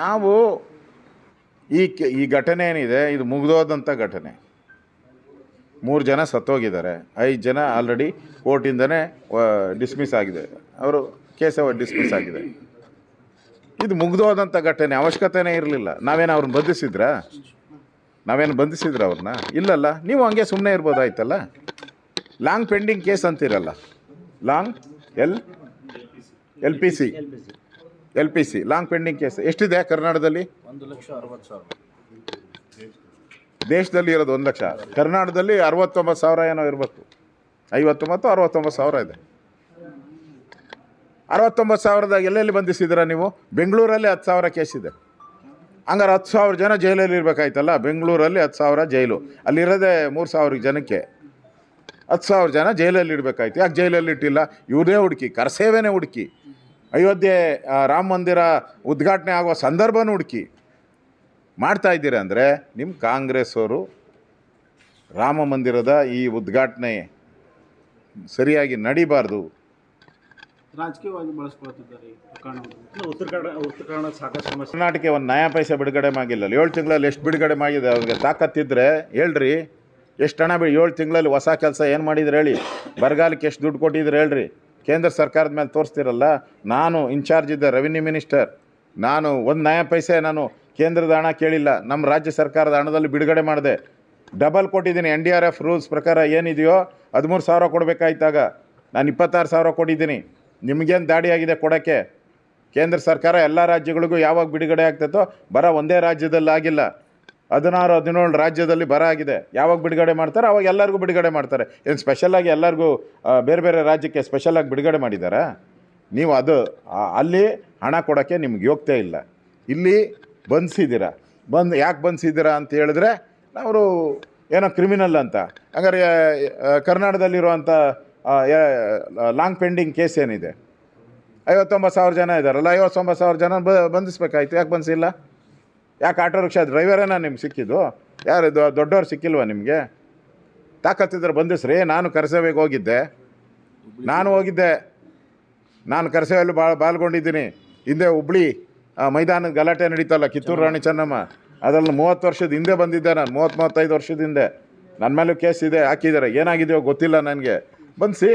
ನಾವು ಈ ಈ ಘಟನೆ ಏನಿದೆ, ಇದು ಮುಗಿದೋದಂಥ ಘಟನೆ. ಮೂರು ಜನ ಸತ್ತೋಗಿದ್ದಾರೆ. ಐದು ಜನ ಆಲ್ರೆಡಿ ಕೋರ್ಟಿಂದನೇ ಡಿಸ್ಮಿಸ್ ಆಗಿದೆ. ಅವರು ಕೇಸ ಡಿಸ್ಮಿಸ್ ಆಗಿದೆ. ಇದು ಮುಗ್ದೋದಂಥ ಘಟನೆ, ಅವಶ್ಯಕತೆನೇ ಇರಲಿಲ್ಲ. ನಾವೇನು ಅವ್ರನ್ನ ಬಂಧಿಸಿದ್ರಾ? ನಾವೇನು ಬಂಧಿಸಿದ್ರ ಅವ್ರನ್ನ ಇಲ್ಲಲ್ಲ, ನೀವು ಹಂಗೆ ಸುಮ್ಮನೆ ಇರ್ಬೋದಾಯ್ತಲ್ಲ long pending case ಅಂತಿರಲ್ಲ. Long L L P C L P C long pending case ಎಷ್ಟಿದೆ ಕರ್ನಾಟಕದಲ್ಲಿ? ಒಂದು ಲಕ್ಷ ಅರವತ್ತು ಸಾವಿರ. ದೇಶದಲ್ಲಿ ಇರೋದು ಒಂದು ಲಕ್ಷ. ಕರ್ನಾಟಕದಲ್ಲಿ ಅರವತ್ತೊಂಬತ್ತು ಸಾವಿರ ಏನೋ ಇರಬೇಕು. ಐವತ್ತೊಂಬತ್ತು ಅರವತ್ತೊಂಬತ್ತು ಸಾವಿರ ಇದೆ. ಅರವತ್ತೊಂಬತ್ತು ಸಾವಿರದಾಗ ಎಲ್ಲೆಲ್ಲಿ ಬಂಧಿಸಿದ್ದೀರಾ ನೀವು? ಬೆಂಗಳೂರಲ್ಲಿ ಹತ್ತು ಸಾವಿರ ಕೇಸ್ ಇದೆ. ಹಂಗಾರೆ ಹತ್ತು ಸಾವಿರ ಜನ ಜೈಲಲ್ಲಿ ಇರಬೇಕಾಯ್ತಲ್ಲ? ಬೆಂಗಳೂರಲ್ಲಿ ಹತ್ತು ಸಾವಿರ ಜೈಲು. ಅಲ್ಲಿರೋದೇ ಮೂರು ಸಾವಿರ ಜನಕ್ಕೆ. ಹತ್ತು ಸಾವಿರ ಜನ ಜೈಲಲ್ಲಿ ಇಡಬೇಕಾಯ್ತು ಯಾಕೆ ಜೈಲಲ್ಲಿ ಇಟ್ಟಿಲ್ಲ? ಇವರೇ ಹುಡುಕಿ ಕರಸೇವೆನೇ ಹುಡುಕಿ. ಅಯೋಧ್ಯೆ ರಾಮ ಮಂದಿರ ಉದ್ಘಾಟನೆ ಆಗುವ ಸಂದರ್ಭ ಹುಡುಕಿ. ಮಾಡ್ತಾ ಇದ್ದೀರ ಅಂದರೆ ನಿಮ್ಮ ಕಾಂಗ್ರೆಸ್ ಅವರು ರಾಮ ಮಂದಿರದ ಈ ಉದ್ಘಾಟನೆ ಸರಿಯಾಗಿ ನಡಿಬಾರ್ದು. ರಾಜಕೀಯವಾಗಿ ಬಳಸ್ಕೊಳ್ತಿದ್ದಾರೆ ಕರ್ನಾಟಕಕ್ಕೆ ಒಂದು. ನಯಾ ಪೈಸೆ ಬಿಡುಗಡೆ ಮಾಡಿಲ್ಲ ಏಳು ತಿಂಗಳಲ್ಲಿ ಎಷ್ಟು ಬಿಡುಗಡೆ ಮಾಡಿದೆ ಅವ್ರಿಗೆ ತಾಕತ್ತಿದ್ರೆ ಹೇಳ್ರಿ. ಎಷ್ಟು ಹಣ ಬಿ ಏಳು ತಿಂಗಳಲ್ಲಿ ಹೊಸ ಕೆಲಸ ಏನು ಮಾಡಿದ್ರೆ ಹೇಳಿ? ಬರಗಾಲಕ್ಕೆ ಎಷ್ಟು ದುಡ್ಡು ಕೊಟ್ಟಿದ್ರೆ ಹೇಳ್ರಿ. ಕೇಂದ್ರ ಸರ್ಕಾರದ ಮೇಲೆ ತೋರಿಸ್ತಿರಲ್ಲ, ನಾನು ಇನ್ಚಾರ್ಜ್ ಇದ್ದ ರೆವಿನ್ಯೂ ಮಿನಿಸ್ಟರ್ ನಾನು ಒಂದು ನಯ ಪೈಸೆ ನಾನು ಕೇಂದ್ರದ ಹಣ ಕೇಳಿಲ್ಲ ನಮ್ಮ ರಾಜ್ಯ ಸರ್ಕಾರದ ಹಣದಲ್ಲಿ ಬಿಡುಗಡೆ ಮಾಡಿದೆ. ಡಬಲ್ ಕೊಟ್ಟಿದ್ದೀನಿ N D R F rules ಪ್ರಕಾರ ಏನಿದೆಯೋ ಹದಿಮೂರು ಸಾವಿರ ಕೊಡಬೇಕಾಯ್ತಾಗ. ನಾನು ಇಪ್ಪತ್ತಾರು ಸಾವಿರ ಕೊಟ್ಟಿದ್ದೀನಿ. ನಿಮಗೇನು ದಾಡಿ ಆಗಿದೆ ಕೊಡೋಕ್ಕೆ? ಕೇಂದ್ರ ಸರ್ಕಾರ ಎಲ್ಲ ರಾಜ್ಯಗಳಿಗೂ ಯಾವಾಗ ಬಿಡುಗಡೆ ಆಗ್ತೈತೋ ಬರ ಒಂದೇ ರಾಜ್ಯದಲ್ಲಿ ಆಗಿಲ್ಲ ಹದಿನಾರು, ಹದಿನೇಳು ರಾಜ್ಯದಲ್ಲಿ ಬರ ಆಗಿದೆ. ಯಾವಾಗ ಬಿಡುಗಡೆ ಮಾಡ್ತಾರೆ? ಅವಾಗ ಎಲ್ಲರಿಗೂ ಬಿಡುಗಡೆ ಮಾಡ್ತಾರೆ. ಏನು ಸ್ಪೆಷಲಾಗಿ ಎಲ್ಲರಿಗೂ ಬೇರೆ ಬೇರೆ ರಾಜ್ಯಕ್ಕೆ ಸ್ಪೆಷಲಾಗಿ ಬಿಡುಗಡೆ ಮಾಡಿದ್ದಾರಾ ನೀವು ಅದು ಅಲ್ಲಿ ಹಣ ಕೊಡೋಕ್ಕೆ ನಿಮ್ಗೆ ಯೋಗ್ಯತೆ ಇಲ್ಲ. ಇಲ್ಲಿ ಬಂಧಿಸಿದ್ದೀರಾ ಬಂದು, ಯಾಕೆ ಬಂಧಿಸಿದ್ದೀರಾ ಅಂತ ಹೇಳಿದ್ರೆ, ಅವರು ಏನೋ ಕ್ರಿಮಿನಲ್ ಅಂತ. ಹಂಗಾರೆ ಕರ್ನಾಟಕದಲ್ಲಿರುವಂಥ ಲಾಂಗ್ ಪೆಂಡಿಂಗ್ ಕೇಸ್ ಏನಿದೆ? ಐವತ್ತೊಂಬತ್ತು ಸಾವಿರ ಜನ ಇದ್ದಾರಲ್ಲ ಐವತ್ತೊಂಬತ್ತು ಸಾವಿರ ಜನ ಬಂಧಿಸ್ಬೇಕಾಯ್ತು ಯಾಕೆ ಬಂಧಿಸಿಲ್ಲ ಯಾಕೆ ಆಟೋ ರಿಕ್ಷಾ ಡ್ರೈವರೇನ ನಿಮ್ಗೆ ಸಿಕ್ಕಿದ್ದು? ಯಾರು ದೊಡ್ಡವ್ರು ಸಿಕ್ಕಿಲ್ವಾ ನಿಮಗೆ? ತಾಕತ್ತಿದ್ರೆ ಬಂದಿಸ್ರಿ, ನಾನು ಕರೆಸೇವೆಗೆ ಹೋಗಿದ್ದೆ. ನಾನು ಹೋಗಿದ್ದೆ. ನಾನು ಕರೆಸೇವೆಯಲ್ಲಿ ಬಾ ಬಾಲ್ಗೊಂಡಿದ್ದೀನಿ ಹಿಂದೆ ಹುಬ್ಳಿ ಮೈದಾನದ ಗಲಾಟೆ ನಡೀತಲ್ಲ, ಕಿತ್ತೂರು ರಾಣಿ ಚೆನ್ನಮ್ಮ. ಅದರಲ್ಲಿ ಮೂವತ್ತು ವರ್ಷದ ಹಿಂದೆ ಬಂದಿದ್ದೆ ನಾನು ಮೂವತ್ತು ಮೂವತ್ತೈದು ವರ್ಷದ ಹಿಂದೆ. ನನ್ನ ಮೇಲೂ ಕೇಸ್ ಇದೆ, ಹಾಕಿದ್ದಾರೆ. ಏನಾಗಿದೆಯೋ ಗೊತ್ತಿಲ್ಲ ನನಗೆ. ಬಂಧಿಸಿ